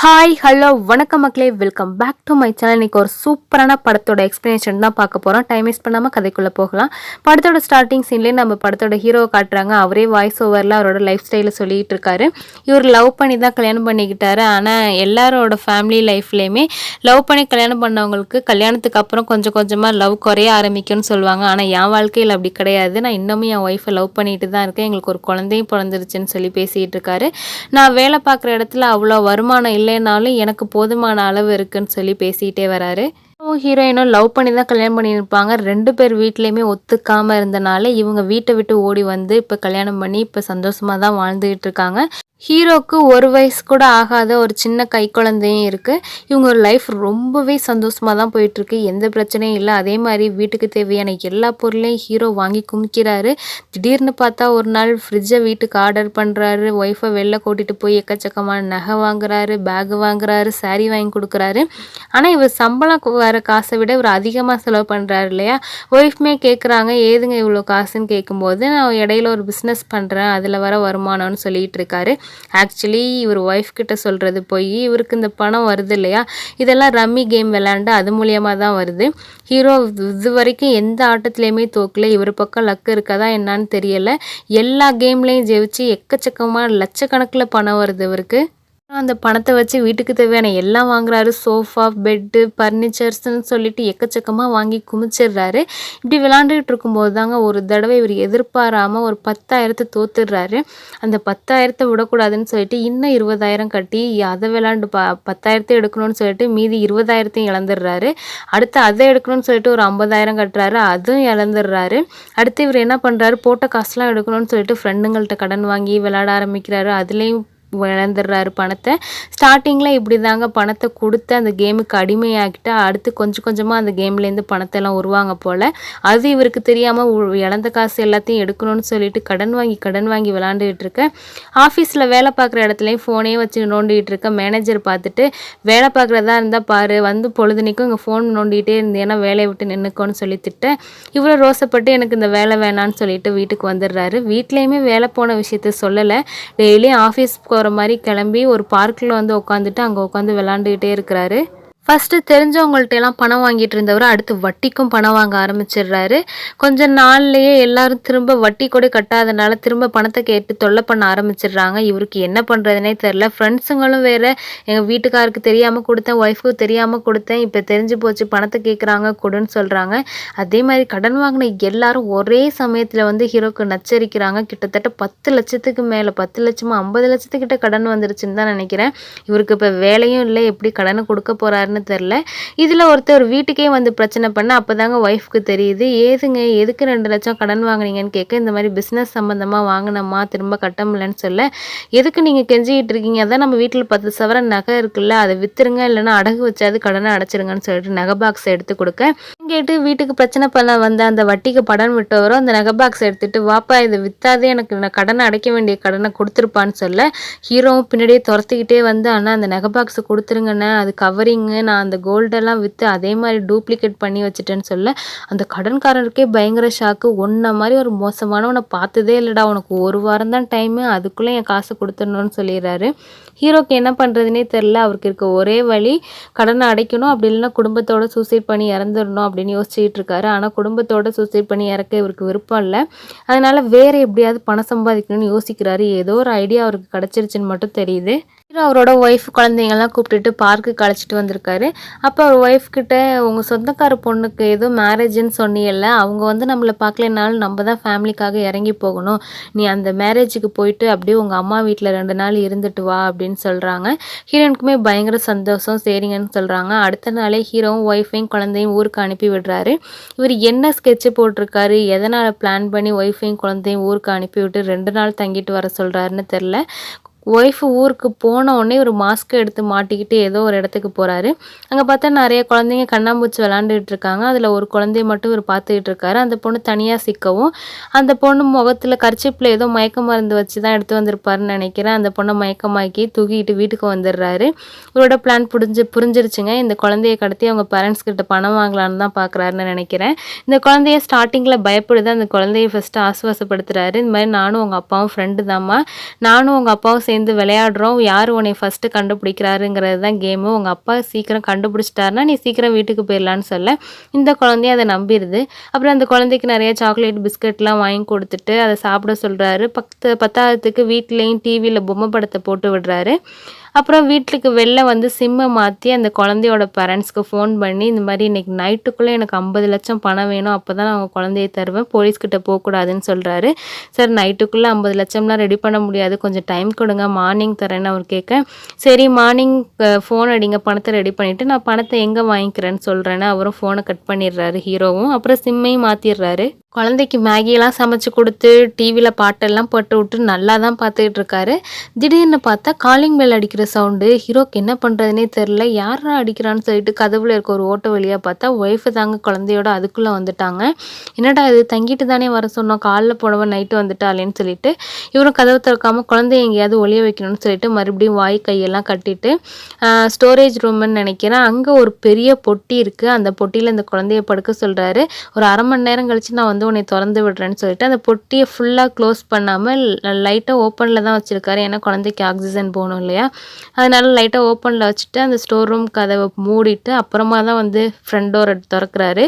Hi hello வணக்கம் மக்களே. Welcome back to my channel இன்றைக்கி ஒரு சூப்பரான படத்தோட எக்ஸ்ப்ளனேஷன் தான் பார்க்க போகிறோம் டைம் வேஸ்ட் பண்ணாமல் கதைக்குள்ளே போகலாம். படத்தோட ஸ்டார்டிங் சீன்லேயே நம்ம படத்தோட ஹீரோவை காட்டுறாங்க. அவரே வாய்ஸ் ஓவரில் அவரோட லைஃப் ஸ்டைலை சொல்லிகிட்டு இருக்காரு. இவர் லவ் பண்ணி தான் கல்யாணம் பண்ணிக்கிட்டாரு. ஆனால் எல்லாரோட ஃபேமிலி லைஃப்லேயுமே லவ் பண்ணி கல்யாணம் பண்ணவங்களுக்கு கல்யாணத்துக்கு அப்புறம் கொஞ்சம் கொஞ்சமாக லவ் குறைய ஆரம்பிக்கும்னு சொல்லுவாங்க. ஆனால் என் வாழ்க்கையில் அப்படி கிடையாது. நான் இன்னமும் என் ஒய்ஃபை லவ் பண்ணிட்டு தான் இருக்கேன். எங்களுக்கு ஒரு குழந்தையும் பிறந்துருச்சுன்னு சொல்லி பேசிகிட்டு இருக்காரு. நான் வேலை பார்க்குற இடத்துல அவ்வளோ வருமானம் இல்லை. இல்லைனாலும் எனக்கு போதுமான அளவு இருக்குன்னு சொல்லி பேசிகிட்டே வராரு. ஹீரோயினும் லவ் பண்ணி தான் கல்யாணம் பண்ணியிருப்பாங்க. ரெண்டு பேர் வீட்லேயுமே ஒத்துக்காமல் இருந்தனால இவங்க வீட்டை விட்டு ஓடி வந்து இப்போ கல்யாணம் பண்ணி இப்போ சந்தோஷமாக தான் வாழ்ந்துகிட்டு இருக்காங்க. ஹீரோக்கு ஒரு வயசு கூட ஆகாத ஒரு சின்ன கை குழந்தையும் இருக்குது இவங்க ஒரு லைஃப் ரொம்பவே சந்தோஷமாக தான் போயிட்டுருக்கு. எந்த பிரச்சனையும் இல்லை. அதே மாதிரி வீட்டுக்கு தேவையான எல்லா பொருளையும் ஹீரோ வாங்கி குமிக்கிறாரு. திடீர்னு பார்த்தா ஒரு நாள் ஃப்ரிட்ஜை வீட்டுக்கு ஆர்டர் பண்ணுறாரு ஒய்ஃபை வெளில கூட்டிகிட்டு போய் எக்கச்சக்கமான நகை வாங்குறாரு பேகு வாங்குறாரு சாரீ வாங்கி கொடுக்குறாரு. ஆனால் இவர் சம்பளம் வர காசை விட இவர் அதிகமாக செலவு பண்ணுறாரு இல்லையா? ஒய்ஃப்மே கேட்குறாங்க ஏதுங்க இவ்வளோ காசுன்னு கேட்கும்போது நான் இடையில ஒரு பிஸ்னஸ் பண்ணுறேன் அதில் வர வருமானம்னு சொல்லிகிட்டு இருக்காரு. ஆக்சுவலி இவர் ஒய்ஃப் கிட்ட சொல்கிறது போய் இவருக்கு இந்த பணம் வருது இல்லையா? இதெல்லாம் ரம்மி கேம் விளாண்டு அது மூலியமாக தான் வருது. ஹீரோ இது வரைக்கும் எந்த ஆட்டத்துலேயுமே தோக்கல. இவர் பக்கம் லக்கு இருக்கதா என்னான்னு தெரியலை. எல்லா கேம்லேயும் ஜெயிச்சு எக்கச்சக்கமாக லட்சக்கணக்கில் பணம் வருது இவருக்கு. அந்த பணத்தை வச்சு வீட்டுக்கு தேவையான எல்லாம் வாங்குறாரு. சோஃபா பெட்டு ஃபர்னிச்சர்ஸ்னு சொல்லிட்டு எக்கச்சக்கமாக வாங்கி குமிச்சிடுறாரு. இப்படி விளாண்டுட்டு இருக்கும்போது தாங்க ஒரு தடவை இவர் எதிர்பாராமல் ஒரு பத்தாயிரத்தை தோத்துடுறாரு. அந்த பத்தாயிரத்தை விடக்கூடாதுன்னு சொல்லிட்டு இன்னும் இருபதாயிரம் கட்டி அதை விளாண்டு ப பத்தாயிரத்தை எடுக்கணும்னு சொல்லிட்டு மீதி இருபதாயிரத்தையும் இழந்துடுறாரு. அடுத்து அதை எடுக்கணும்னு சொல்லிட்டு ஒரு ஐம்பதாயிரம் கட்டுறாரு. அதுவும் இழந்துடுறாரு. அடுத்து இவர் என்ன பண்ணுறாரு போட்ட காசுலாம் எடுக்கணும்னு சொல்லிட்டு ஃப்ரெண்டுங்கள்ட்ட கடன் வாங்கி விளாட ஆரம்பிக்கிறாரு. அதுலேயும் இழந்துடுறாரு பணத்தை. ஸ்டார்டிங்கில் இப்படி தாங்க பணத்தை கொடுத்து அந்த கேமுக்கு அடிமையாக்கிட்டு அடுத்து கொஞ்சம் கொஞ்சமாக அந்த கேம்லேருந்து பணத்தெல்லாம் உருவாங்க போல். அது இவருக்கு தெரியாமல் இழந்த காசு எல்லாத்தையும் எடுக்கணும்னு சொல்லிட்டு கடன் வாங்கி கடன் வாங்கி விளாண்டுக்கிட்டு இருக்கேன் ஆஃபீஸில் வேலை பார்க்குற இடத்துலையும் ஃபோனே வச்சு நோண்டிகிட்டு இருக்க மேனேஜர் பார்த்துட்டு வேலை பார்க்குறதா இருந்தால் பாரு வந்து பொழுதுனைக்கும் இங்கே ஃபோன் நோண்டிகிட்டே இருந்தேன்னா வேலையை விட்டு நின்றுக்கோன்னு சொல்லி திட்டேன் இவ்வளோ ரோசப்பட்டு எனக்கு இந்த வேலை வேணான்னு சொல்லிட்டு வீட்டுக்கு வந்துடுறாரு. வீட்லேயுமே வேலை போன விஷயத்த சொல்லலை. டெய்லியும் ஆஃபீஸ் போகிற மாதிரி கிளம்பி ஒரு பார்க்கில் வந்து உட்காந்துட்டு அங்கே உட்காந்து விளாண்டுக்கிட்டே இருக்கிறாரு. ஃபஸ்ட்டு தெரிஞ்சவங்கள்ட்டெல்லாம் பணம் வாங்கிட்டு இருந்தவர் அடுத்து வட்டிக்கும் பணம் வாங்க ஆரம்பிச்சிடுறாரு. கொஞ்ச நாள்லேயே எல்லாரும் திரும்ப வட்டி கூட கட்டாதனால திரும்ப பணத்தை கேட்டு தொல்லை பண்ண ஆரம்பிச்சிடுறாங்க. இவருக்கு என்ன பண்ணுறதுனே தெரில ஃப்ரெண்ட்ஸுங்களும் வேறு. எங்கள் வீட்டுக்காருக்கு தெரியாமல் கொடுத்தேன் ஒய்ஃபுக்கு தெரியாமல் கொடுத்தேன். இப்போ தெரிஞ்சு போச்சு பணத்தை கேட்குறாங்க கொடுன்னு சொல்கிறாங்க அதே மாதிரி கடன் வாங்கின எல்லாரும் ஒரே சமயத்தில் வந்து ஹீரோக்கு நச்சரிக்கிறாங்க. கிட்டத்தட்ட பத்து லட்சத்துக்கு மேலே பத்து லட்சமாக ஐம்பது லட்சத்துக்கிட்ட கடன் வந்துருச்சுன்னு தான் நினைக்கிறேன். இவருக்கு இப்போ வேலையும் இல்லை. எப்படி கடனை கொடுக்க போகிறாருன்னு என்னன்னு தெரில இதில் ஒருத்தர் வீட்டுக்கே வந்து பிரச்சனை பண்ண அப்போ தாங்க ஒய்ஃப்க்கு தெரியுது. ஏதுங்க எதுக்கு ரெண்டு லட்சம் கடன் வாங்கினீங்கன்னு கேட்க இந்த மாதிரி பிஸ்னஸ் சம்மந்தமாக வாங்கினம்மா திரும்ப கட்ட முடியலன்னு சொல்ல எதுக்கு நீங்கள் கெஞ்சிக்கிட்டு இருக்கீங்க? அதான் நம்ம வீட்டில் பத்து சவரன் நகை இருக்குல்ல அதை விற்றுருங்க இல்லைன்னா அடகு வச்சாது கடனை அடைச்சிருங்கன்னு சொல்லிட்டு நகை பாக்ஸ் எடுத்து கொடுக்க. கேட்டு வீட்டுக்கு பிரச்சனை பண்ண வந்த அந்த வட்டிக்கு படம் விட்டவரும் அந்த நகை பாக்ஸ் எடுத்துட்டு வாப்பா இதை விற்றாதே எனக்கு நான் கடனை அடைக்க வேண்டிய கடனை கொடுத்துருப்பான்னு சொல்ல ஹீரோவும் பின்னாடியே துரத்திக்கிட்டே வந்து ஆனால் அந்த நகை பாக்ஸ் கொடுத்துருங்கண்ணே அது கவரிங்கு நான் அந்த கோல்டெல்லாம் விற்று அதே மாதிரி டூப்ளிகேட் பண்ணி வச்சுட்டேன்னு சொல்ல அந்த கடன்காரருக்கே பயங்கர ஷாக்கு ஒன்றை மாதிரி ஒரு மோசமானவனை பார்த்ததே இல்லைடா. உனக்கு ஒரு வாரம் தான் டைமு அதுக்குள்ளே என் காசை கொடுத்துடணும்னு சொல்லிடுறாரு. ஹீரோக்கு என்ன பண்ணுறதுனே தெரில அவருக்கு இருக்க ஒரே வழி கடனை அடைக்கணும். அப்படி இல்லைன்னா குடும்பத்தோட சூசைட் பண்ணி இறந்துடணும் அப்படின்னு யோசிச்சுட்டு இருக்காரு. ஆனால் குடும்பத்தோட சூசைட் பண்ணி இறக்க இவருக்கு விருப்பம் இல்லை. அதனால் வேறு எப்படியாவது பணம் சம்பாதிக்கணும்னு யோசிக்கிறாரு. ஏதோ ஒரு ஐடியா அவருக்கு கிடச்சிருச்சுன்னு மட்டும் தெரியுது. ஹீரோ அவரோட ஒய்ஃப் குழந்தைங்கள்லாம் கூப்பிட்டுட்டு பார்க்குக்கு அழைச்சிட்டு வந்திருக்காரு. அப்போ அவர் ஒய்ஃப் கிட்ட உங்கள் சொந்தக்கார பொண்ணுக்கு ஏதோ மேரேஜ்னு சொன்னியல்ல அவங்க வந்து நம்மளை பார்க்கலனாலும் நம்ம தான் ஃபேமிலிக்காக இறங்கி போகணும். நீ அந்த மேரேஜுக்கு போயிட்டு அப்படியே உங்கள் அம்மா வீட்டில் ரெண்டு நாள் இருந்துட்டு வா அப்படின்னு சொல்கிறாங்க ஹீரோனுக்குமே பயங்கர சந்தோஷம். சரிங்கன்னு சொல்கிறாங்க அடுத்த நாளே ஹீரோவும் ஒய்ஃபையும் குழந்தையும் ஊருக்கு அனுப்பி விடுறாரு. இவர் என்ன ஸ்கெட்சு போட்டிருக்காரு? எதனால் பிளான் பண்ணி ஒய்ஃபையும் குழந்தையும் ஊருக்கு அனுப்பி விட்டு ரெண்டு நாள் தங்கிட்டு வர சொல்கிறாருன்னு தெரில ஒய்ஃபு ஊருக்கு போன உடனே ஒரு மாஸ்க் எடுத்து மாட்டிக்கிட்டு ஏதோ ஒரு இடத்துக்கு போகிறாரு அங்கே பார்த்தா நிறைய குழந்தைங்க கண்ணாம்பூச்சி விளாண்டுட்டு இருக்காங்க. அதில் ஒரு குழந்தைய மட்டும் இவர் பார்த்துக்கிட்டு இருக்காரு. அந்த பொண்ணு தனியாக சிக்கவும் அந்த பொண்ணு முகத்தில் கர்ச்சிப்பில் ஏதோ மயக்க மருந்து வச்சு தான் எடுத்து வந்திருப்பாருன்னு நினைக்கிறேன். அந்த பொண்ணை மயக்கமாக்கி தூக்கிட்டு வீட்டுக்கு வந்துடுறாரு. இவரோட பிளான் புரிஞ்சு புரிஞ்சிருச்சுங்க. இந்த குழந்தைய கடத்தி அவங்க பேரண்ட்ஸ் கிட்ட பணம் வாங்கலான்னு தான் பார்க்குறாருன்னு நினைக்கிறேன். இந்த குழந்தைய ஸ்டார்டிங்கில் பயப்படுது. அந்த குழந்தைய ஃபஸ்ட்டு ஆசுவாசப்படுத்துறாரு இந்த மாதிரி நானும் உங்கள் அப்பாவும் ஃப்ரெண்டு தாம்மா. நானும் உங்கள் அப்பாவும் சேர்ந்து சேர்ந்து விளையாடுறோம். யார் உன்னை ஃபஸ்ட்டு கண்டுபிடிக்கிறாருங்கிறது தான் கேமு உங்கள் அப்பா சீக்கிரம் கண்டுபிடிச்சிட்டாருன்னா நீ சீக்கிரம் வீட்டுக்கு போயிடலான்னு சொல்ல. இந்த குழந்தைய அதை நம்பிடுது. அப்புறம் அந்த குழந்தைக்கு நிறைய சாக்லேட் பிஸ்கட்லாம் வாங்கி கொடுத்துட்டு அதை சாப்பிட சொல்கிறாரு பத்து பத்தாவதுக்கு வீட்லேயும் டிவியில் பொம்மை படத்தை போட்டு விடுறாரு. அப்புறம் வீட்டுக்கு வெளில வந்து சிம்மை மாற்றி அந்த குழந்தையோட பேரண்ட்ஸ்க்கு ஃபோன் பண்ணி இந்த மாதிரி இன்றைக்கி நைட்டுக்குள்ளே எனக்கு ஐம்பது லட்சம் பணம் வேணும் அப்போ தான் நான் அவங்க குழந்தைய தருவேன். போலீஸ்கிட்ட போகக்கூடாதுன்னு சொல்கிறாரு சார் நைட்டுக்குள்ளே ஐம்பது லட்சம்லாம் ரெடி பண்ண முடியாது. கொஞ்சம் டைம் கொடுங்க மார்னிங் தரேன்னு அவர் கேட்க சரி மார்னிங் ஃபோன் அடிங்க பணத்தை ரெடி பண்ணிவிட்டு நான் பணத்தை எங்கே வாங்கிக்கிறேன்னு சொல்கிறேன்னு அவரும் ஃபோனை கட் பண்ணிடுறாரு ஹீரோவும் அப்புறம் சிம்மையும் மாற்றிடுறாரு குழந்தைக்கு மேகியெல்லாம் சமைச்சு கொடுத்து டிவியில் பாட்டெல்லாம் போட்டு விட்டு நல்லா தான் பார்த்துக்கிட்டு இருக்காரு திடீர்னு பார்த்தா காலிங் பெல் அடிக்கிற சவுண்டு ஹீரோக்கு என்ன பண்ணுறதுனே தெரில யாரா அடிக்கிறான்னு சொல்லிட்டு கதவுல இருக்க ஒரு ஓட்ட வழியாக பார்த்தா ஒய்ஃபு தாங்க குழந்தையோட அதுக்குள்ளே வந்துட்டாங்க. என்னடா இது தங்கிட்டு தானே வர சொன்னோம் காலில் போனவன் நைட்டு வந்துட்டாளேன்னு சொல்லிட்டு இவரும் கதவு திறக்காமல் குழந்தைய எங்கேயாவது ஒளிய வைக்கணும்னு சொல்லிட்டு மறுபடியும் வாய் கையெல்லாம் கட்டிட்டு ஸ்டோரேஜ் ரூம்னு நினைக்கிறேன். அங்கே ஒரு பெரிய பொட்டி இருக்குது அந்த பொட்டியில் இந்த குழந்தைய படுக்க சொல்கிறாரு ஒரு அரை மணி நேரம் கழித்து நான் வந்து உன்னை திறந்து விடுறேன்னு சொல்லிட்டு அந்த பொட்டியை ஃபுல்லாக க்ளோஸ் பண்ணாமல் லைட்டாக ஓப்பனில் தான் வச்சுருக்காரு. ஏன்னா குழந்தைக்கு ஆக்சிஜன் போகணும் இல்லையா? அதனால லைட்டாக ஓப்பனில் வச்சுட்டு அந்த ஸ்டோர் ரூம் கதவை மூடிட்டு அப்புறமா தான் வந்து ஃப்ரண்ட் டோர் திறக்கிறாரு.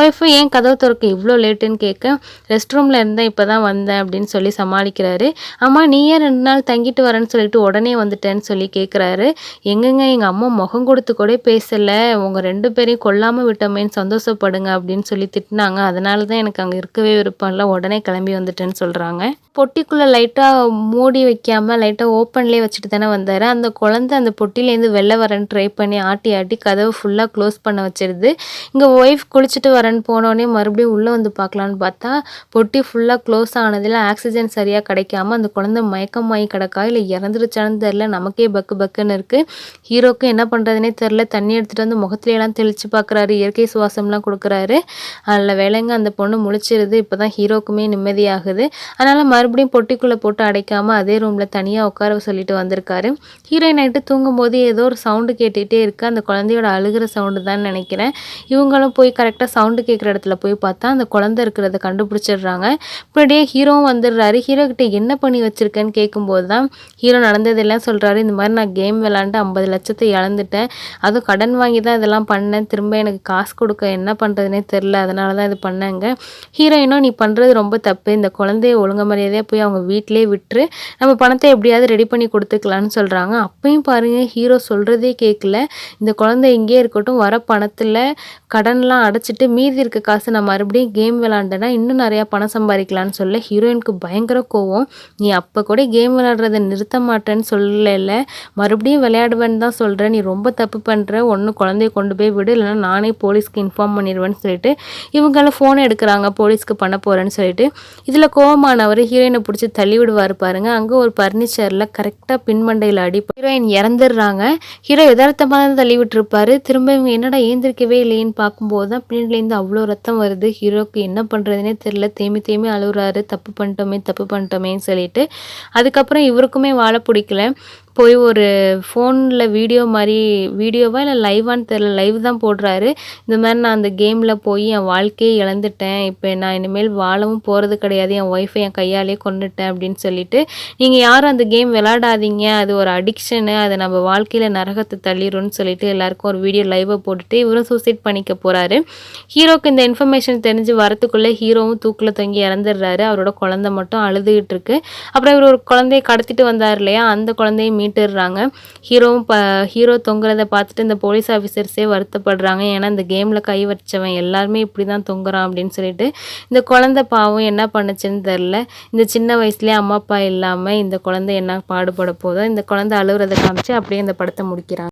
ஒய்ஃபு ஏன் கதவை திறக்க இவ்வளோ லேட்டுன்னு கேட்க ரெஸ்ட் ரூமில் இருந்தேன் இப்போ தான் வந்தேன் அப்படின்னு சொல்லி சமாளிக்கிறாரு. ஆமாம் நீயே ரெண்டு நாள் தங்கிட்டு வரேன்னு சொல்லிட்டு உடனே வந்துட்டேன்னு சொல்லி கேட்குறாரு. எங்கெங்க எங்கள் அம்மா முகம் கொடுத்து கூட பேசலை. உங்கள் ரெண்டு பேரையும் கொல்லாமல் விட்டோமேன்னு சந்தோஷப்படுங்க அப்படின்னு சொல்லி திட்டினாங்க. அதனால தான் எனக்கு அங்கே இருக்கவே விருப்பம் இல்லை. உடனே கிளம்பி வந்துட்டேன்னு சொல்கிறாங்க பொட்டிக்குள்ளே லைட்டாக மூடி வைக்காமல் லைட்டாக ஓப்பன்லேயே வச்சுட்டு தானே வந்தார். அந்த குழந்தை அந்த பொட்டிலேருந்து வெளில வரேன்னு ட்ரை பண்ணி ஆட்டி ஆட்டி கதவை ஃபுல்லாக க்ளோஸ் பண்ண வச்சிருது. இங்கே ஒய்ஃப் குளிச்சுட்டு வரேன்னு போனோடனே மறுபடியும் உள்ளே வந்து பார்க்கலான்னு பார்த்தா பொட்டி ஃபுல்லாக க்ளோஸ் ஆனதில் ஆக்சிஜன் சரியாக கிடைக்காம அந்த குழந்தை மயக்கமாகி கிடக்கா? இல்லை இறந்துருச்சான்னு தெரில நமக்கே பக்கு பக்குன்னு இருக்குது ஹீரோக்கும் என்ன பண்ணுறதுனே தெரில தண்ணி எடுத்துகிட்டு வந்து முகத்துலையெல்லாம் தெளித்து பார்க்குறாரு. இயற்கை சுவாசம்லாம் கொடுக்குறாரு. அதில் வேலைங்க அந்த பொண்ணு முழிச்சிருது இப்போ தான் ஹீரோக்குமே நிம்மதியாகுது. அதனால் மறுபடியும் பொட்டிக்குள்ளே போட்டு அடைக்காமல் அதே ரூமில் தனியாக உட்கார சொல்லிட்டு வந்திருக்காரு. ஹீரோயின் நைட்டு தூங்கும்போது ஏதோ ஒரு சவுண்டு கேட்டுகிட்டே இருக்குது அந்த குழந்தையோட அழுகிற சவுண்டு தான் நினைக்கிறேன். இவங்களும் போய் கரெக்டாக சவுண்டு கேட்குற இடத்துல போய் பார்த்தா அந்த குழந்தை இருக்கிறத கண்டுபிடிச்சிடுறாங்க. இப்படியே ஹீரோவும் வந்துடுறாரு. ஹீரோ கிட்ட என்ன பண்ணி வச்சுருக்கேன்னு கேட்கும்போது தான் ஹீரோ நடந்ததெல்லாம் சொல்கிறாரு இந்த மாதிரி நான் கேம் விளாண்டு ஐம்பது லட்சத்தை இழந்துட்டேன். அதுவும் கடன் வாங்கி தான் இதெல்லாம் பண்ணேன். திரும்ப எனக்கு காசு கொடுக்க என்ன பண்ணுறதுனே தெரில அதனால தான் இது பண்ணேங்க. ஹீரோயினும் நீ பண்ணுறது ரொம்ப தப்பு. இந்த குழந்தைய ஒழுங்க மரியாதையாக போய் அவங்க வீட்டிலே விட்டுரு. நம்ம பணத்தை எப்படியாவது ரெடி பண்ணி கொடுத்துக்கலான்னு சொல்கிறாங்க அப்பயும் பாருங்கள் ஹீரோ சொல்கிறதே கேட்கல இந்த குழந்தை இங்கே இருக்கட்டும் வர பணத்தில் கடன்லாம் அடைச்சிட்டு மீதி இருக்க காசு நான் மறுபடியும் கேம் விளாண்டேன்னா இன்னும் நிறையா பணம் சம்பாதிக்கலான்னு சொல்ல ஹீரோயினுக்கு பயங்கர கோவம். நீ அப்போ கூட கேம் விளாடுறத நிறுத்த மாட்டேன்னு சொல்லல. மறுபடியும் விளையாடுவேன்னு தான் சொல்கிறேன் நீ ரொம்ப தப்பு பண்ணுற ஒன்று குழந்தைய கொண்டு போய் விடு. இல்லைன்னா நானே போலீஸ்க்கு இன்ஃபார்ம் பண்ணிடுவேன்னு சொல்லிட்டு இவங்களாம் ஃபோனை எடுக்கிறாங்க. போலீஸ்க்கு பண்ண போகிறேன்னு சொல்லிட்டு இதில் கோபமானவர் ஹீரோயினை பிடிச்சி தள்ளி விடுவார் பாருங்க. அங்கே ஒரு பர்னிச்சரில் கரெக்டாக பின்மண்டையில் அடி ஹீரோயின் இறந்துடுறாங்க. ஹீரோ யதார்த்தமாக தான் தள்ளி விட்டுருப்பாரு திரும்ப இவங்க என்னடா ஏந்திருக்கவே இல்லைன்னு பார்க்கும்போது தான் பின்னாடிலேருந்து அவ்வளோ ரத்தம் வருது. ஹீரோக்கு என்ன பண்ணுறதுனே தெரில தேமி தேமி அழுகுறாரு தப்பு பண்ணிட்டோமே தப்பு பண்ணிட்டோமேன்னு சொல்லிட்டு. அதுக்கப்புறம் இவருக்குமே வாழ பிடிக்கல. போய் ஒரு ஃபோனில் வீடியோ மாதிரி வீடியோவா இல்லை லைவான்னு தெரில லைவ் தான் போடுறாரு. இந்த மாதிரி நான் அந்த கேமில் போய் என் வாழ்க்கையை இழந்துட்டேன். இப்போ நான் இனிமேல் வாழவும் போகிறது கிடையாது. என் ஒய்ஃபை என் கையாலே கொண்டுட்டேன் அப்படின்னு சொல்லிட்டு நீங்கள் யாரும் அந்த கேம் விளாடாதீங்க அது ஒரு அடிக்ஷனு அதை நம்ம வாழ்க்கையில் நரகத்தை தள்ளிடும்னு சொல்லிட்டு எல்லாருக்கும் ஒரு வீடியோ லைவை போட்டுட்டு இவரும் சூசைட் பண்ணிக்க போகிறாரு ஹீரோக்கு இந்த இன்ஃபர்மேஷன் தெரிஞ்சு வரத்துக்குள்ளே ஹீரோவும் தூக்கில் தொங்கி இறந்துடுறாரு. அவரோட குழந்தை மட்டும் அழுதுகிட்டு இருக்கு. அப்புறம் இவர் ஒரு குழந்தைய கடத்திட்டு வந்தார் இல்லையா? அந்த குழந்தையும் மீட்டுடுறாங்க. ஹீரோவும் ப ஹீரோ தொங்குறதை பார்த்துட்டு இந்த போலீஸ் ஆஃபீஸர்ஸே வருத்தப்படுறாங்க. ஏன்னா இந்த கேமில் கை வச்சவன் எல்லாருமே இப்படி தான் தொங்குறான் அப்படின்னு சொல்லிட்டு இந்த குழந்தை பாவம் என்ன பண்ணுச்சுன்னு தெரில இந்த சின்ன வயசுலேயே அம்மா அப்பா இல்லாமல் இந்த குழந்தை என்ன பாடுபட போதோ இந்த குழந்தை அழுகிறத காமிச்சு அப்படியே இந்த படத்தை முடிக்கிறாங்க.